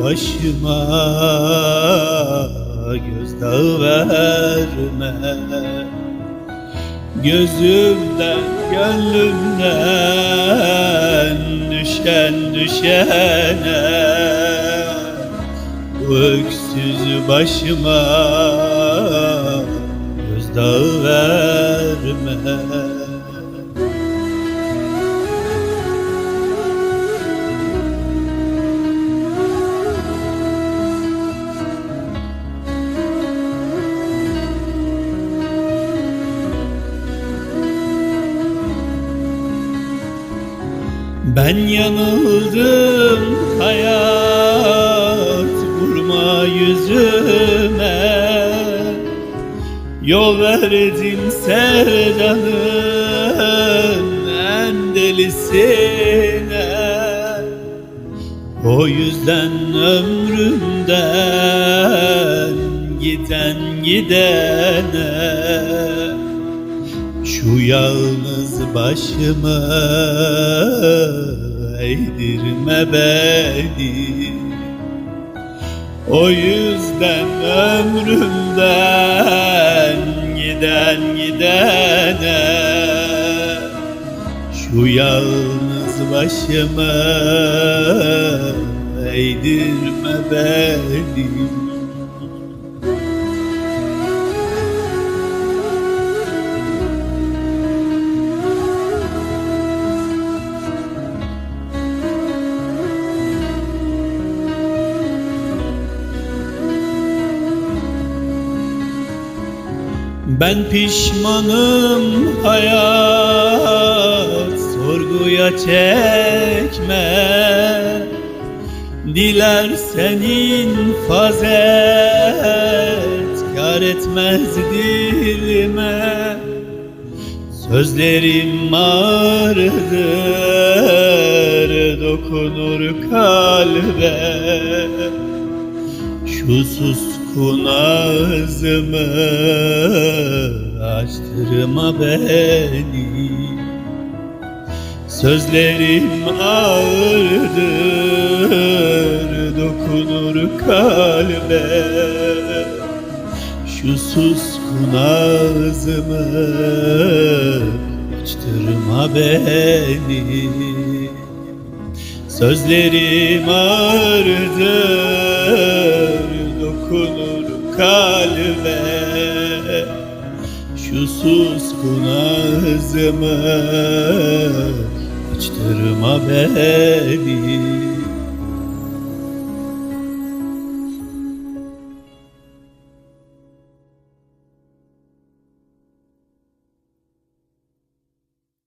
başıma gözdağı verme. Gözümden gönlümden düşen düşene öksüz başıma gözdağı verme Ben yanıldım hayat vurma yüzüme. Yol verdim sevdanın en delisine. O yüzden ömrümden giden gidene şu yalnız başımı eğdirme beni. O yüzden ömrümden giden gidene Şu yalnız başımı eğdirme beni Ben pişmanım hayat sorguya çekme. Diler senin fazet kar etmez dilime. Sözlerim ağrıdır dokunur kalbe. Şu suskun ağzımı açtırma beni. Sözlerim ağırdır dokunur kalbe. Şu suskun ağzımı açtırma beni. Sözlerim ağırdır dokunur kalbe. Şu suskun ağzımı açtırma beni